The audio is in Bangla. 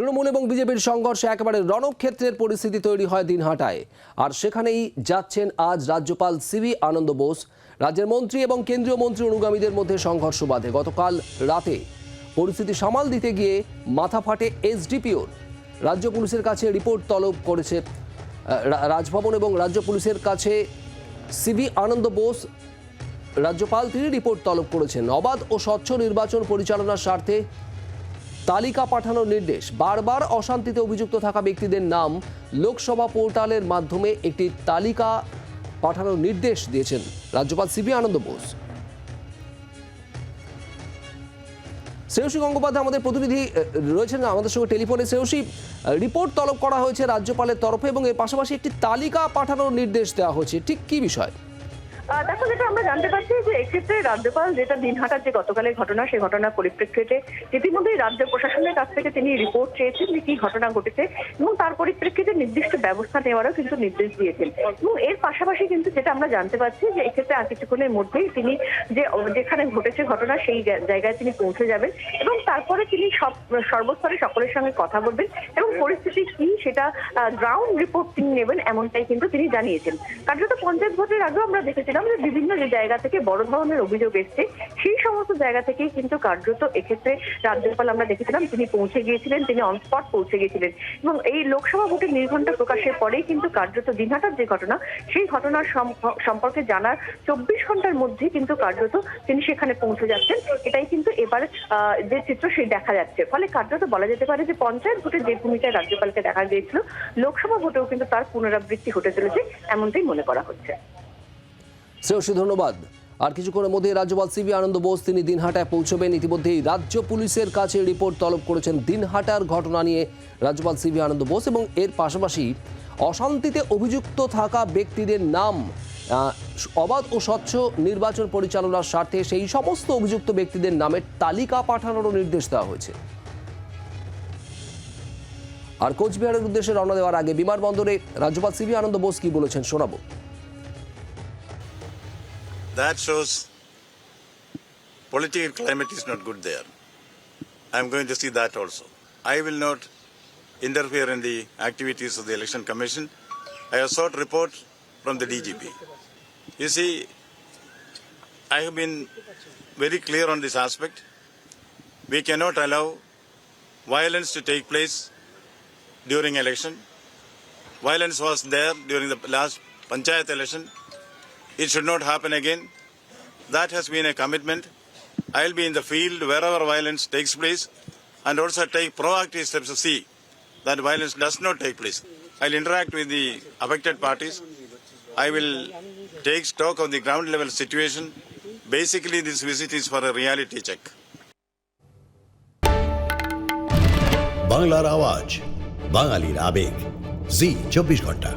তৃণমূল এবং বিজেপির সংঘর্ষে একেবারে রণক্ষেত্রের পরিস্থিতি তৈরি হয় দিনহাটায়। আর সেখানেই যাচ্ছেন আজ রাজ্যপাল সিবি আনন্দ বোস। রাজ্যের মন্ত্রী এবং কেন্দ্রীয় মন্ত্রী অনুগামীদের মধ্যে সংঘর্ষ বাধে। গতকাল রাতে পরিস্থিতি সামাল দিতে গিয়ে মাথা ফাটে এসডিপিওর। রাজ্য পুলিশের কাছে রিপোর্ট তলব করেছে রাজভবন এবং রাজ্য পুলিশের কাছে সিবি আনন্দ বোস, রাজ্যপাল তিনি রিপোর্ট তলব করেছেন। অবাধ ও স্বচ্ছ নির্বাচন পরিচালনার স্বার্থে তালিকা পাঠানোর নির্দেশ। বারবার অশান্তিতে অভিযুক্ত থাকা ব্যক্তিদের নাম লোকসভা পোর্টালের মাধ্যমে একটি তালিকা পাঠানোর নির্দেশ দিয়েছেন রাজ্যপাল সিবি আনন্দ বোস। শ্রেয়সী গঙ্গোপাধ্যায় আমাদের প্রতিনিধি রয়েছেন আমাদের সঙ্গে টেলিফোনে। শ্রেয়সী রিপোর্ট তলব করা হয়েছে রাজ্যপালের তরফে এবং এর পাশাপাশি একটি তালিকা পাঠানোর নির্দেশ দেওয়া হয়েছে। ঠিক কি বিষয়? দেখো, যেটা আমরা জানতে পারছি যে এক্ষেত্রে রাজ্যপাল যেটা দিনহাটার যে গতকালের ঘটনা সেই ঘটনার পরিপ্রেক্ষিতে ইতিমধ্যেই রাজ্য প্রশাসনের কাছ থেকে তিনি রিপোর্ট চেয়েছেন যে কি ঘটনা ঘটেছে এবং তার পরিপ্রেক্ষিতে নির্দিষ্ট ব্যবস্থা নেওয়ারও কিন্তু নির্দেশ দিয়েছেন। এবং এর পাশাপাশি কিন্তু যেটা আমরা জানতে পারছি যে এক্ষেত্রে আর কিছুক্ষণের মধ্যেই তিনি যে যেখানে ঘটেছে ঘটনা সেই জায়গায় তিনি পৌঁছে যাবেন এবং তারপরে তিনি সব, সর্বস্তরে সকলের সঙ্গে কথা বলবেন এবং পরিস্থিতি কি সেটা গ্রাউন্ড রিপোর্ট তিনি নেবেন এমনটাই কিন্তু তিনি জানিয়েছেন। কার্যত পঞ্চায়েত ভোটের আগেও আমরা দেখেছিলাম যে বিভিন্ন যে জায়গা থেকে বড় ধরনের অভিযোগ এসছে, সেই সমস্ত জায়গা থেকেই কিন্তু কার্যত এক্ষেত্রে রাজ্যপাল আমরা দেখেছিলাম, তিনি পৌঁছে গিয়েছিলেন, তিনি অন স্পট পৌঁছে গিয়েছিলেন। এবং এই লোকসভা ভোটের নির্ঘণ্টা প্রকাশের পরেই কিন্তু কার্যত দিনহাটার যে ঘটনা, সেই ঘটনার সম্পর্কে জানার চব্বিশ ঘণ্টার মধ্যে কিন্তু কার্যত তিনি সেখানে পৌঁছে যাচ্ছেন। এটাই কিন্তু এবার যে চিত্র সেই দেখা যাচ্ছে। ফলে কার্যত বলা যেতে পারে যে পঞ্চায়েত ভোটের যে ভূমিকায় রাজ্যপালকে দেখা গিয়েছিল, লোকসভা ভোটেও কিন্তু তার পুনরাবৃত্তি ঘটে চলেছে, এমনটাই মনে করা হচ্ছে। শ্রেয়সী ধন্যবাদ। আর কিছুক্ষণের মধ্যে রাজ্যপাল সিবি আনন্দ বোস তিনি দিনহাটায় পৌঁছবেন। ইতিমধ্যেই রাজ্য পুলিশের কাছে রিপোর্ট তলব করেছেন দিনহাটার ঘটনা নিয়ে রাজ্যপাল সিবি আনন্দ বোস এবং এর পাশাপাশি অশান্তিতে অভিযুক্ত থাকা ব্যক্তিদের নাম অবাধ ও স্বচ্ছ নির্বাচন পরিচালনার স্বার্থে সেই সমস্ত অভিযুক্ত ব্যক্তিদের নামের তালিকা পাঠানোরও নির্দেশ দেওয়া হয়েছে। আর কোচবিহারের উদ্দেশ্যে রওনা দেওয়ার আগে বিমানবন্দরে রাজ্যপাল সিবি আনন্দ বোস কি বলেছেন শোনাবো। That shows political climate is not good there. I'm going to see that also. I will not interfere in the activities of the election commission. I have sought report from the DGP. You see, I have been very clear on this aspect. We cannot allow violence to take place during election. Violence was there during the last panchayat election. It should not happen again. That has been a commitment. I'll be in the field wherever violence takes place and also take proactive steps to see that violence does not take place. I'll interact with the affected parties. I will take stock of the ground level situation. Basically, this visit is for a reality check. বাংলার আওয়াজ বাঙালির আবেগ জি চব্বিশ ঘন্টা